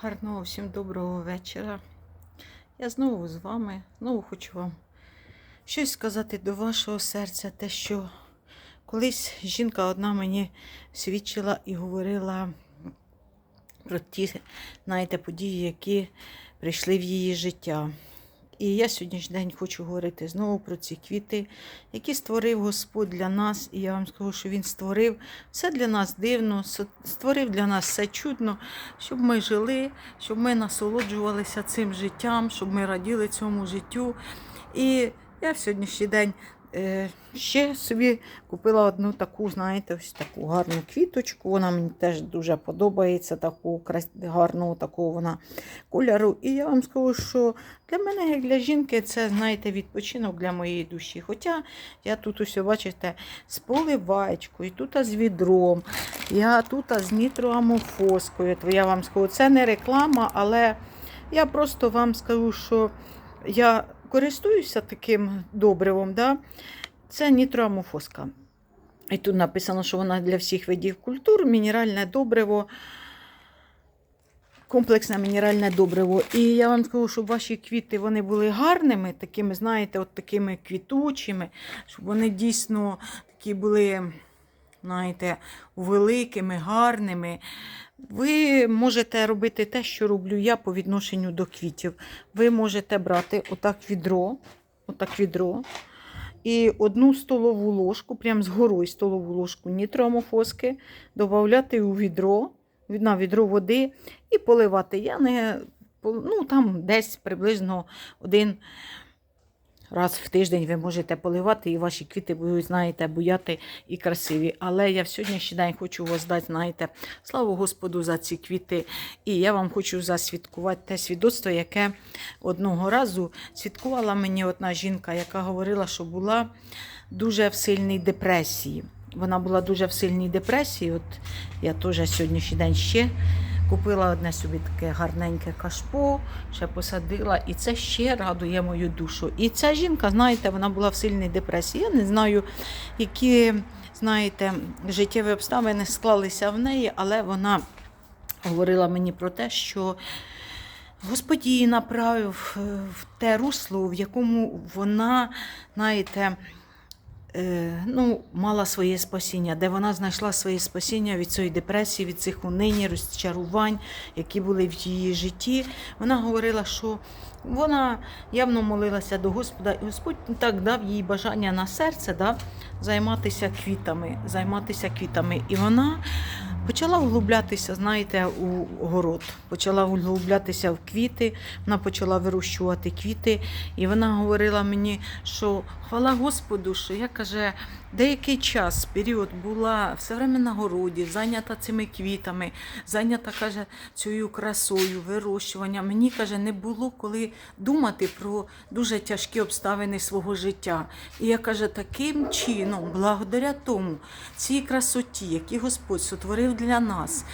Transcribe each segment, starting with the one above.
Гарного всім доброго вечора. Я знову з вами. Знову хочу вам щось сказати до вашого серця. Те, що колись жінка одна мені свідчила і говорила про ті, знаєте, події, які прийшли в її життя. І я сьогоднішній день хочу говорити знову про ці квіти, які створив Господь для нас. І я вам скажу, що Він створив все для нас дивно, створив для нас все чудно, щоб ми жили, щоб ми насолоджувалися цим життям, щоб ми раділи цьому життю. І я в сьогоднішній день ще собі купила одну таку, знаєте, ось таку гарну квіточку. Вона мені теж дуже подобається, таку гарного такого вона кольору. І я вам скажу, що для мене, як для жінки, це, знаєте, відпочинок для моєї душі. Хоча я тут усе, бачите, з поливачкою, тут з відром, я тут з нітроамофоскою. Я вам скажу, це не реклама, але я просто вам скажу, що я користуюся таким добривом. Да? Це нітроамофоска. І тут написано, що вона для всіх видів культур, мінеральне добриво, комплексне мінеральне добриво. І я вам скажу, щоб ваші квіти вони були гарними, такими, знаєте, от такими квітучими, щоб вони дійсно такі були, знаєте, великими, гарними. Ви можете робити те, що роблю я по відношенню до квітів. Ви можете брати отак відро, отак відро, і одну столову ложку, прям з горою столову ложку нітроамофоски, додати у відро, на відро води і поливати. Я не ну, там десь приблизно один раз в тиждень ви можете поливати, і ваші квіти будуть, знаєте, буяти і красиві. Але я сьогоднішній день хочу вас дати, знаєте, славу Господу за ці квіти. І я вам хочу засвідкувати те свідоцтво, яке одного разу свідкувала мені одна жінка, яка говорила, що була дуже в сильній депресії. Вона була дуже в сильній депресії. От я теж сьогоднішній день ще купила одне собі таке гарненьке кашпо, ще посадила, і це ще радує мою душу. І ця жінка, знаєте, вона була в сильній депресії. Я не знаю, які, знаєте, життєві обставини склалися в неї, але вона говорила мені про те, що Господь її направив е, в те русло, в якому вона, знаєте, ну, мала своє спасіння, де вона знайшла своє спасіння від цієї депресії, від цих унині, розчарувань, які були в її житті. Вона говорила, що вона явно молилася до Господа, і Господь так дав їй бажання на серце да, займатися квітами, займатися квітами. І вона почала вглублятися, знаєте, у город, почала вглублятися в квіти, вона почала вирощувати квіти. І вона говорила мені, що хвала Господу, що я каже, деякий час, період була все время на городі, зайнята цими квітами, зайнята, каже, цією красою, вирощуванням. Мені каже, не було коли думати про дуже тяжкі обставини свого життя. І я каже, таким чином, благодаря тому, цій красоті, які Господь сотворив для нас.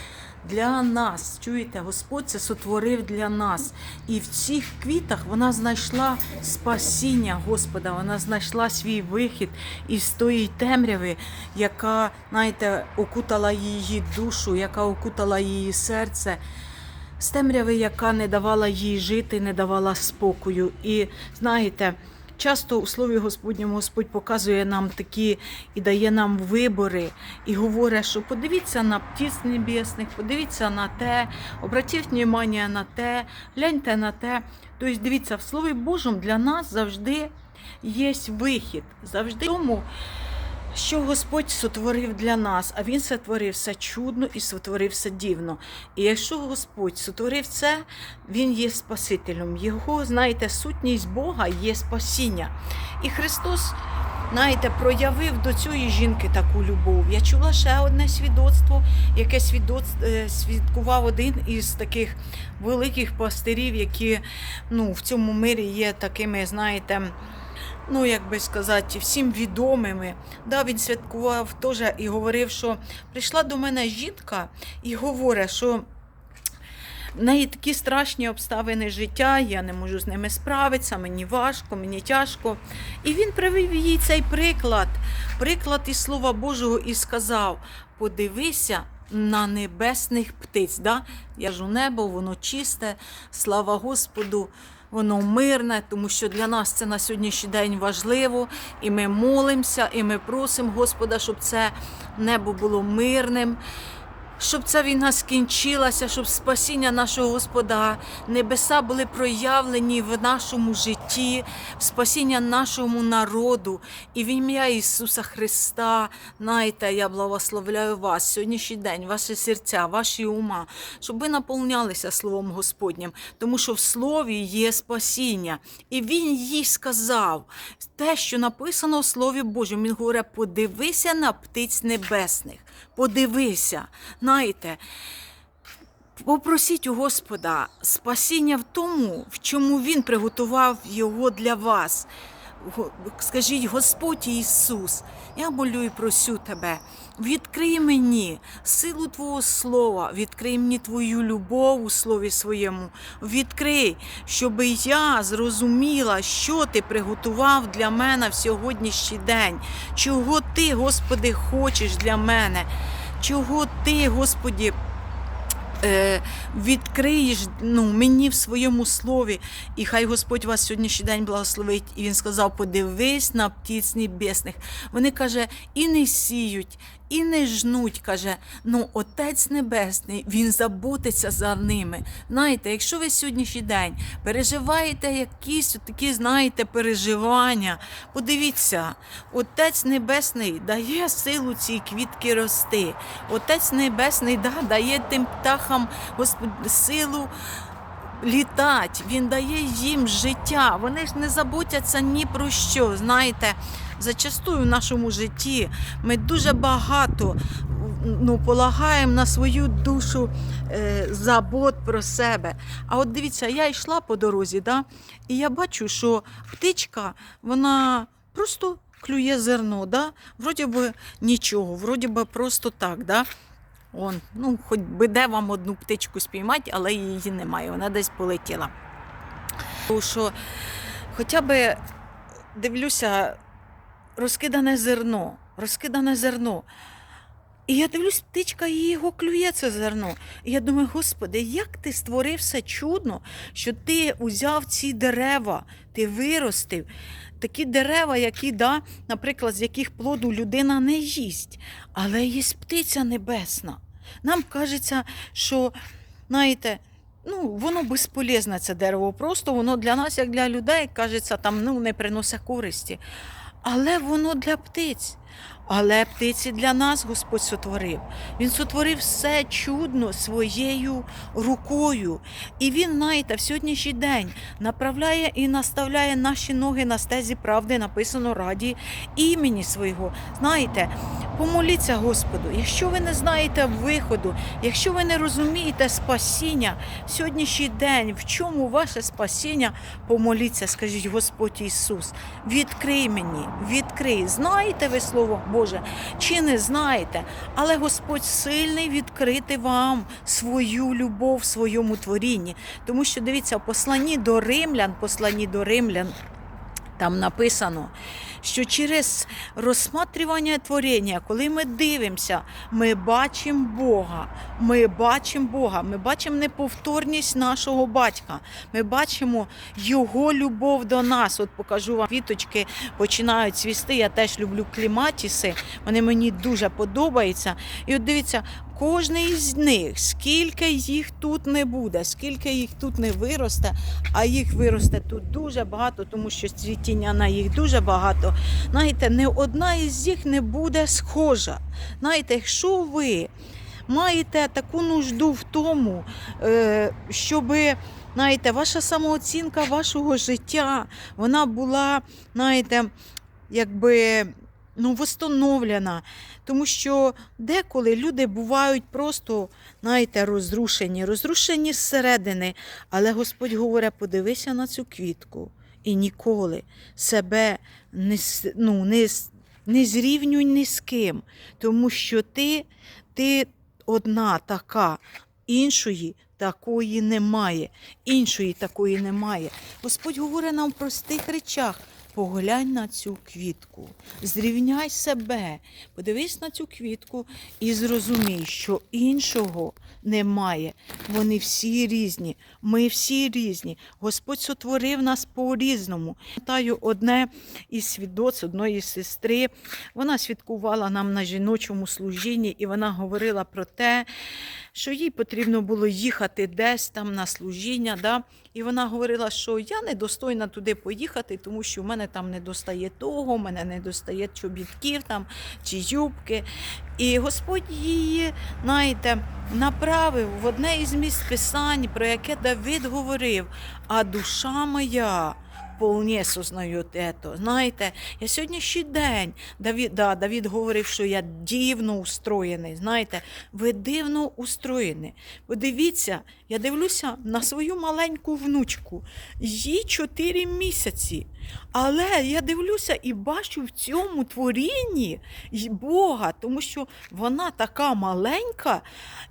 Для нас, чуєте, Господь це сотворив для нас. І в цих квітах вона знайшла спасіння Господа, вона знайшла свій вихід із тої темряви, яка, знаєте, окутала її душу, яка окутала її серце. З темряви, яка не давала їй жити, не давала спокою. І знаєте, часто у Слові Господньому Господь показує нам такі і дає нам вибори, і говорить, що подивіться на птиць небесних, подивіться на те, обратіть внимання на те, гляньте на те. Тобто, дивіться, в Слові Божому для нас завжди є вихід. Завжди тому, що Господь сотворив для нас, а Він сотворив все чудно і сотворив все дивно. І якщо Господь сотворив це, Він є Спасителем. Його, знаєте, сутність Бога є спасіння. І Христос, знаєте, проявив до цієї жінки таку любов. Я чула ще одне свідоцтво, яке е, свідкував один із таких великих пастирів, які ну, в цьому мирі є такими, знаєте, ну як би сказати, всім відомими. Да, він святкував теж і говорив, що прийшла до мене жінка і говорить, що. В неї такі страшні обставини життя, я не можу з ними справитися, мені важко, мені тяжко. І він привів їй цей приклад, приклад із Слова Божого, і сказав: подивися на небесних птиць. Да? Я ж у небо, воно чисте, слава Господу. Воно мирне, тому що для нас це на сьогоднішній день важливо. І ми молимося, і ми просимо Господа, щоб це небо було мирним, щоб ця війна скінчилася, щоб спасіння нашого Господа, небеса були проявлені в нашому житті, в спасіння нашому народу. І в ім'я Ісуса Христа, знаєте, я благословляю вас сьогоднішній день, ваші серця, ваші ума, щоб ви наповнялися Словом Господнім, тому що в Слові є спасіння. І Він їй сказав те, що написано в Слові Божому. Він говорить: подивися на птиць небесних, подивися. Знаєте, Попросіть у Господа спасіння в тому, в чому Він приготував його для вас. Скажіть, Господь Ісус, я молю і просю тебе, відкрий мені силу Твого Слова, відкрий мені Твою любов у Слові своєму, відкрий, щоб я зрозуміла, що Ти приготував для мене в сьогоднішній день, чого Ти, Господи, хочеш для мене, чого Ти, Господі, відкриєш ну, мені в своєму слові. І хай Господь вас сьогоднішній день благословить. І він сказав: подивись на птиць небесних. Вони каже, і не сіють, і не жнуть. каже, ну Отець Небесний, Він заботиться за ними. Знаєте, якщо ви сьогоднішній день переживаєте якісь такі, знаєте, переживання, подивіться, Отець Небесний дає силу цій квітки рости. Отець Небесний да, дає тим птахам Господь, силу літати, Він дає їм життя. Вони ж не заботяться ні про що. Знаєте, зачастую в нашому житті ми дуже багато ну, полагаємо на свою душу е, забот про себе. А от дивіться, я йшла по дорозі, да, і я бачу, що птичка, вона просто клює зерно, да? вроді би нічого, вроді би просто так. Да? Он, ну, хоч би де вам одну птичку спіймати, але її немає, вона десь полетіла. Тому що хоча б дивлюся, розкидане зерно, розкидане зерно. І я дивлюсь, птичка і його клює це зерно. І я думаю, Господи, як ти створив все чудно, що ти узяв ці дерева, ти виростив. Такі дерева, які, да, наприклад, з яких плоду людина не їсть, але є птиця небесна. Нам кажеться, що, знаєте, ну, воно безполезне, це дерево. Просто воно для нас, як для людей, кажеться, там ну, не приносить користі. Але воно для птиць. Але птиці для нас Господь сотворив. Він сотворив все чудно своєю рукою. І він, знаєте, в сьогоднішній день направляє і наставляє наші ноги на стезі правди, написано раді імені свого. Знаєте, помоліться Господу. Якщо ви не знаєте виходу, якщо ви не розумієте спасіння сьогоднішній день, в чому ваше спасіння, помоліться, скажіть, Господь Ісус, відкрий мені, відкрий. Знаєте ви Слово Боже, чи не знаєте, але Господь сильний відкрити вам свою любов в своєму творінні. Тому що дивіться, посланні до римлян, посланні до римлян. Там написано, що через розсматрювання творіння, коли ми дивимося, ми бачимо Бога. Ми бачимо Бога, ми бачимо неповторність нашого батька. Ми бачимо Його любов до нас. От покажу вам квіточки починають цвісти. Я теж люблю кліматіси. Вони мені дуже подобаються. І от дивіться, кожний із них, скільки їх тут не буде, скільки їх тут не виросте, а їх виросте тут дуже багато, тому що цвітіння на їх дуже багато. Знаєте, не одна із їх не буде схожа. Знаєте, якщо ви маєте таку нужду в тому, е, щоб знаєте, ваша самооцінка вашого життя, вона була, знаєте, якби. Ну, восстановлена, тому що деколи люди бувають просто, знаєте, розрушені, розрушені зсередини. Але Господь говорить: подивися на цю квітку і ніколи себе не, ну, не, не зрівнюй ні з ким, тому що ти, ти одна така, іншої такої немає. Іншої такої немає. Господь говорить нам в простих речах. Поглянь на цю квітку, зрівняй себе, подивись на цю квітку і зрозумій, що іншого немає. Вони всі різні, ми всі різні. Господь сотворив нас по-різному. Пам'ятаю одне із свідоцтв одної сестри. Вона свідкувала нам на жіночому служінні, і вона говорила про те, що їй потрібно було їхати десь там на служіння. Да? І вона говорила, що я не достойна туди поїхати, тому що в мене там не достає того, в мене не достає чобітків там чи юбки. І Господь її, знаєте, направив в одне із місць писань, про яке Давид говорив, а душа моя. Вполне сознаю это. Знаєте, я сьогоднішній день Давід, да, Давід говорив, що я дивно устроєний. Знаєте, ви дивно устроєні. Подивіться, я дивлюся на свою маленьку внучку. Їй 4 місяці. Але я дивлюся і бачу в цьому творінні Бога, тому що вона така маленька,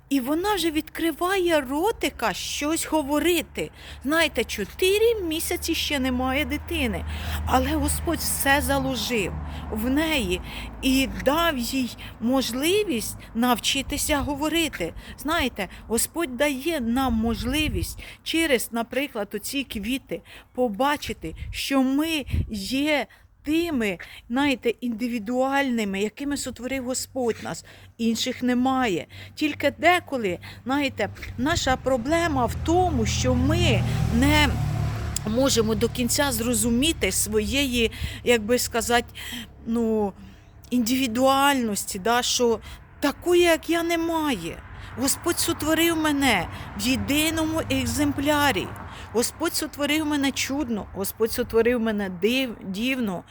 і вона вже відкриває ротика щось говорити. Знаєте, 4 місяці ще немає дитини, але Господь все заложив в неї і дав їй можливість навчитися говорити. Знаєте, Господь дає нам можливість через, наприклад, оці квіти побачити, що ми є. Тими, знаєте, індивідуальними, якими сотворив Господь нас, інших немає. Тільки деколи, знаєте, наша проблема в тому, що ми не можемо до кінця зрозуміти своєї, як би сказати, ну, індивідуальності, да, що такої, як я, немає. Господь сотворив мене в єдиному екземплярі. Господь сотворив мене чудно, Господь сотворив мене див, дивно.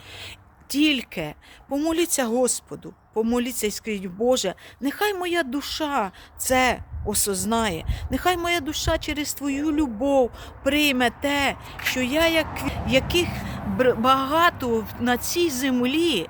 Тільки помоліться Господу, помоліться і скажіть, Боже, нехай моя душа це осознає, нехай моя душа через Твою любов прийме те, що я, як, яких багато на цій землі,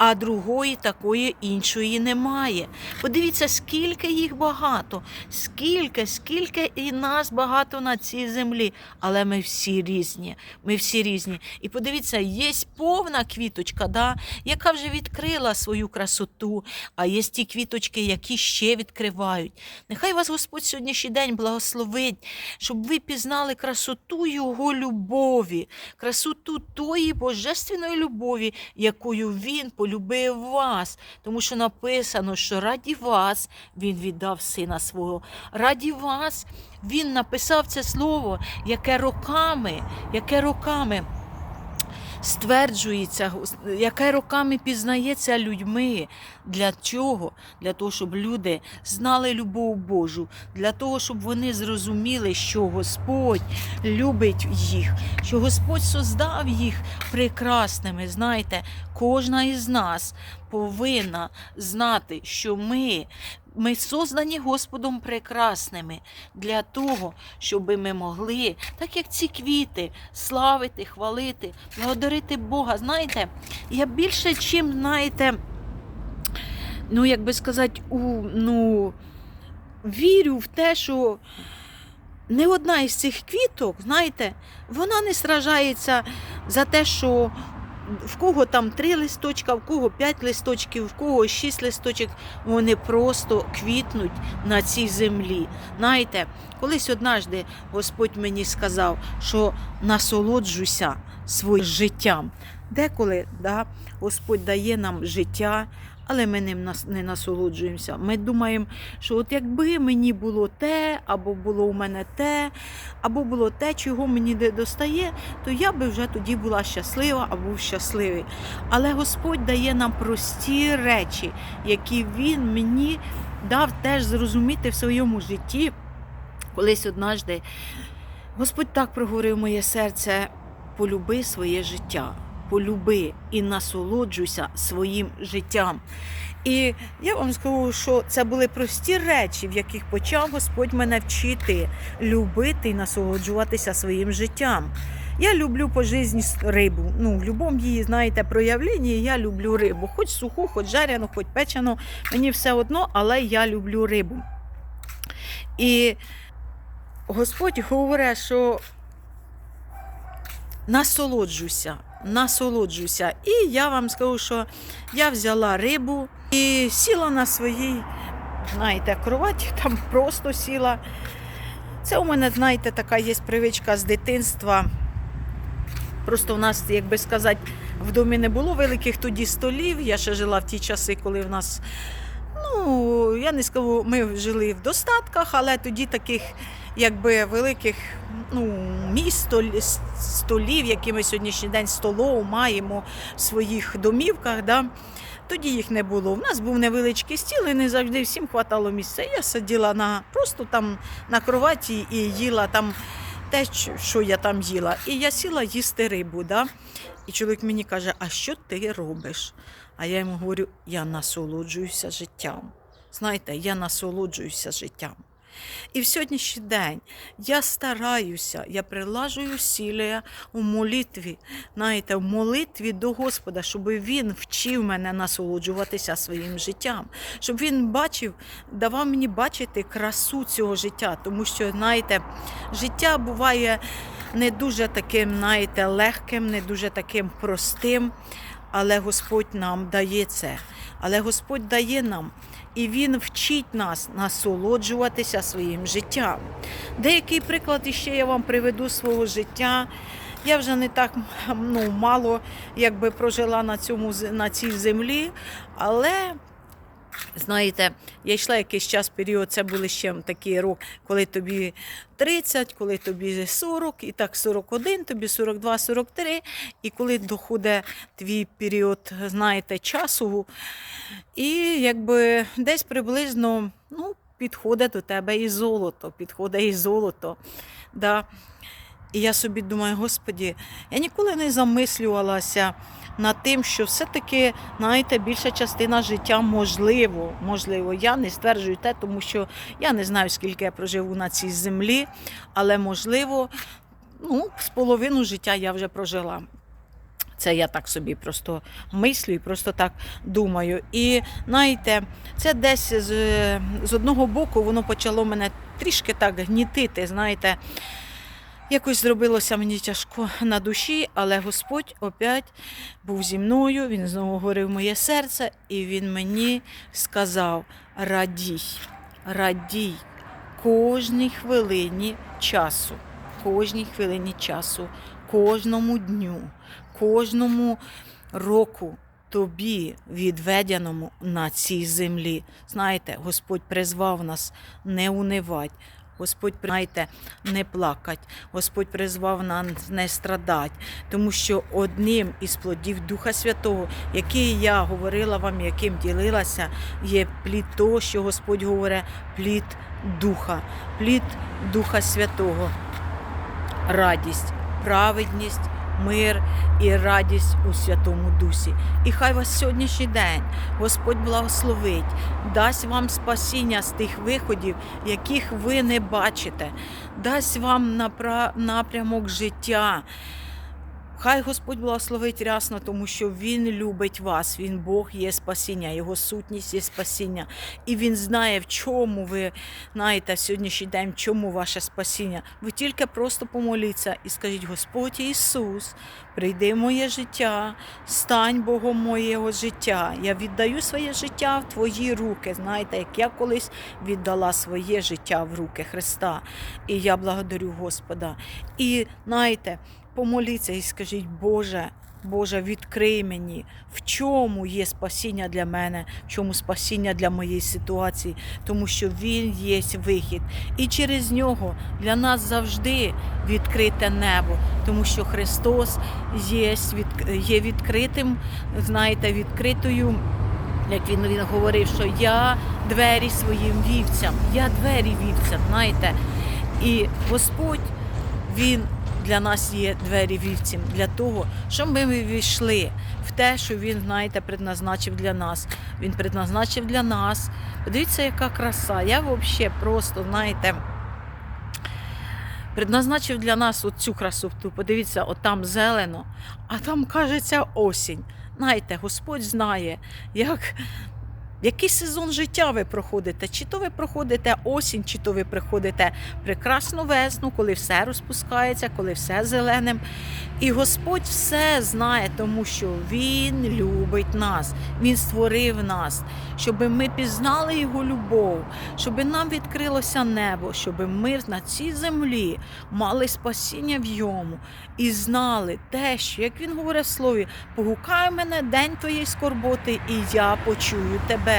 а другої такої іншої немає. Подивіться, скільки їх багато, скільки, скільки і нас багато на цій землі, але ми всі різні. Ми всі різні. І подивіться, є повна квіточка, да, яка вже відкрила свою красоту, а є ті квіточки, які ще відкривають. Нехай вас Господь сьогоднішній день благословить, щоб ви пізнали красоту Його любові, красоту тої божественної любові, якою Він полюбив вас. Тому що написано, що раді вас Він віддав сина свого. Раді вас Він написав це слово, яке роками, яке роками стверджується, яке роками пізнається людьми. Для чого? Для того, щоб люди знали любов Божу, для того, щоб вони зрозуміли, що Господь любить їх, що Господь создав їх прекрасними. Знаєте, кожна із нас повинна знати, що ми. Ми создані Господом прекрасними для того, щоб ми могли, так як ці квіти, славити, хвалити, благодарити Бога. Знаєте, я більше чим, знаєте, ну, як би сказати, у, ну, вірю в те, що не одна із цих квіток, знаєте, вона не сражається за те, що в кого там три листочка, в кого п'ять листочків, в кого шість листочок, вони просто квітнуть на цій землі. Знаєте, колись однажды Господь мені сказав, що насолоджуйся своїм життям. Деколи да, Господь дає нам життя, але ми ним не насолоджуємося. Ми думаємо, що от якби мені було те, або було у мене те, або було те, чого мені не достає, то я би вже тоді була щаслива або щасливий. Але Господь дає нам прості речі, які Він мені дав теж зрозуміти в своєму житті. Колись однажды Господь так проговорив моє серце: полюби своє життя, полюби і насолоджуйся своїм життям. І я вам скажу, що це були прості речі, в яких почав Господь мене вчити любити і насолоджуватися своїм життям. Я люблю по житті рибу. Ну, в будь-якому її, знаєте, проявленні я люблю рибу. Хоч суху, хоч жарену, хоч печену. Мені все одно, але я люблю рибу. І Господь говорить, що насолоджуйся. Насолоджуюся. І я вам скажу, що я взяла рибу і сіла на своїй, знаєте, кроваті, там просто сіла. Це у мене, знаєте, така є привичка з дитинства. Просто в нас, як би сказати, в домі не було великих тоді столів. Я ще жила в ті часи, коли в нас, ну, я не скажу, ми жили в достатках, але тоді таких якби великих ну, міст, столь- столів, які ми сьогоднішній день столов маємо в своїх домівках. Да? Тоді їх не було. У нас був невеличкий стіл, і не завжди всім хватало місця. Я сиділа на просто там на кроваті і їла там те, що я там їла. І я сіла їсти рибу. Да? І чоловік мені каже: А що ти робиш? А я йому говорю: я насолоджуюся життям. Знаєте, я насолоджуюся життям. І в сьогоднішній день я стараюся, я прилажую сілля у молитві, знаєте, в молитві до Господа, щоб Він вчив мене насолоджуватися своїм життям, щоб він бачив, давав мені бачити красу цього життя. Тому що, знаєте, життя буває не дуже таким, знаєте, легким, не дуже таким простим, але Господь нам дає це. Але Господь дає нам, і Він вчить нас насолоджуватися своїм життям. Деякий приклад іще я вам приведу свого життя. Я вже не так ну, мало якби прожила на, цьому, на цій землі, але Знаєте, я йшла якийсь час період, це були ще такі роки, коли тобі 30, коли тобі 40, і так 41, тобі 42, 43, і коли доходить твій період, знаєте, часу, і якби десь приблизно ну, підходить до тебе і золото, підходить і золото. Да. І я собі думаю, Господі, я ніколи не замислювалася над тим, що все-таки, знаєте, більша частина життя можливо. Можливо, я не стверджую те, тому що я не знаю, скільки я проживу на цій землі, але можливо, ну, з половину життя я вже прожила. Це я так собі просто мислю і просто так думаю. І знаєте, це десь з, з одного боку воно почало мене трішки так гнітити. Знаєте, якось зробилося мені тяжко на душі, але Господь опять був зі мною, він знову говорив моє серце, і він мені сказав: радій, радій кожній хвилині часу, кожній хвилині часу, кожному дню, кожному року. Тобі відведеному на цій землі. Знаєте, Господь призвав нас не унивать. Господь приймайте не плакать. Господь призвав нас не страдати, тому що одним із плодів Духа Святого, який я говорила вам, яким ділилася, є плід того, що Господь говорить, плід Духа, плід Духа Святого, радість, праведність. Мир і радість у Святому Дусі. І хай вас сьогоднішній день Господь благословить, дасть вам спасіння з тих виходів, яких ви не бачите, дасть вам напрямок життя. Хай Господь благословить рясно, тому що Він любить вас. Він Бог є спасіння, Його сутність є спасіння. І Він знає, в чому ви знаєте сьогоднішній день, в чому ваше спасіння. Ви тільки просто помоліться і скажіть: Господь Ісус, прийди в моє життя, стань Богом моєго життя. Я віддаю своє життя в Твої руки. Знаєте, як я колись віддала своє життя в руки Христа. І я благодарю Господа. І знаєте, помоліться і скажіть, Боже, Боже, відкрий мені, в чому є спасіння для мене, в чому спасіння для моєї ситуації, тому що Він є вихід. І через нього для нас завжди відкрите небо, тому що Христос є, є відкритим, знаєте, відкритою. Як він, він говорив, що я двері своїм вівцям, я двері вівцям, знаєте. І Господь, Він для нас є двері вівцям, для того, щоб ми війшли в те, що Він, знаєте, предназначив для нас. Він предназначив для нас. Подивіться, яка краса. Я взагалі просто, знаєте, предназначив для нас оцю красоту. Подивіться, от там зелено, а там кажеться осінь. Знаєте, Господь знає, як який сезон життя ви проходите? Чи то ви проходите осінь, чи то ви приходите прекрасну весну, коли все розпускається, коли все зеленим. І Господь все знає, тому що Він любить нас, Він створив нас, щоб ми пізнали Його любов, щоб нам відкрилося небо, щоб ми на цій землі мали спасіння в йому і знали те, що, як він говорить в слові, погукай мене день твоєї скорботи, і я почую тебе.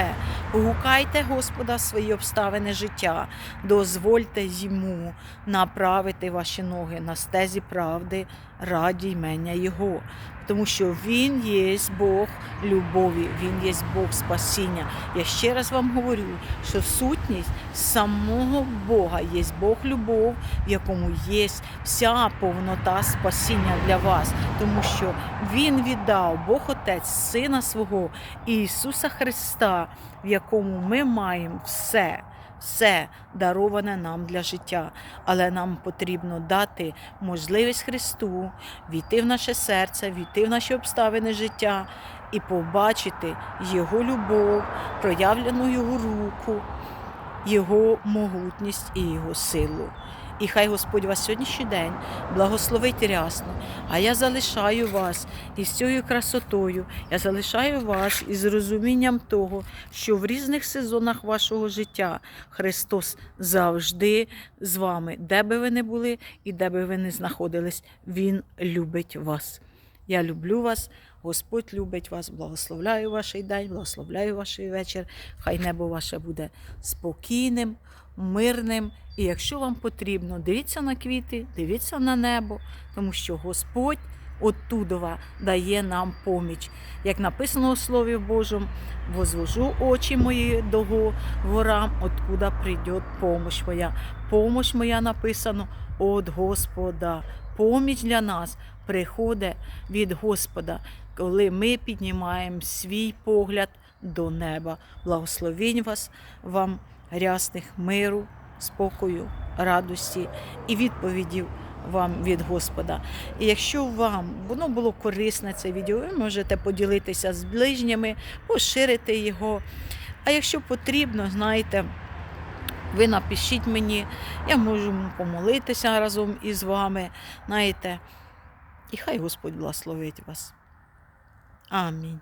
Погукайте Господа свої обставини життя, дозвольте йому направити ваші ноги на стезі правди раді ймення Його. Тому що Він є Бог любові, Він є Бог спасіння. Я ще раз вам говорю, що сутність самого Бога є Бог любов, в якому є вся повнота спасіння для вас, тому що Він віддав Бог Отець Сина свого Ісуса Христа, в якому ми маємо все. Все дароване нам для життя, але нам потрібно дати можливість Христу війти в наше серце, війти в наші обставини життя і побачити Його любов, проявлену Його руку, Його могутність і Його силу. І хай Господь вас сьогоднішній день благословить рясно. А я залишаю вас із цією красотою. Я залишаю вас із розумінням того, що в різних сезонах вашого життя Христос завжди з вами, де би ви не були і де би ви не знаходились, Він любить вас. Я люблю вас, Господь любить вас, благословляю ваш день, благословляю ваш вечір. Хай небо ваше буде спокійним, мирним. І якщо вам потрібно, дивіться на квіти, дивіться на небо, тому що Господь оттудова дає нам поміч. Як написано у Слові Божому, возвожу очі мої до горам, откуда прийде помощь моя. Помощь моя написано від Господа. Поміч для нас приходить від Господа, коли ми піднімаємо свій погляд до неба. Благословінь вас, вам рясних миру, спокою, радості і відповідів вам від Господа. І якщо вам воно було корисне це відео, ви можете поділитися з ближніми, поширити його. А якщо потрібно, знаєте, ви напишіть мені, я можу помолитися разом із вами. Знаєте, і хай Господь благословить вас. Амінь.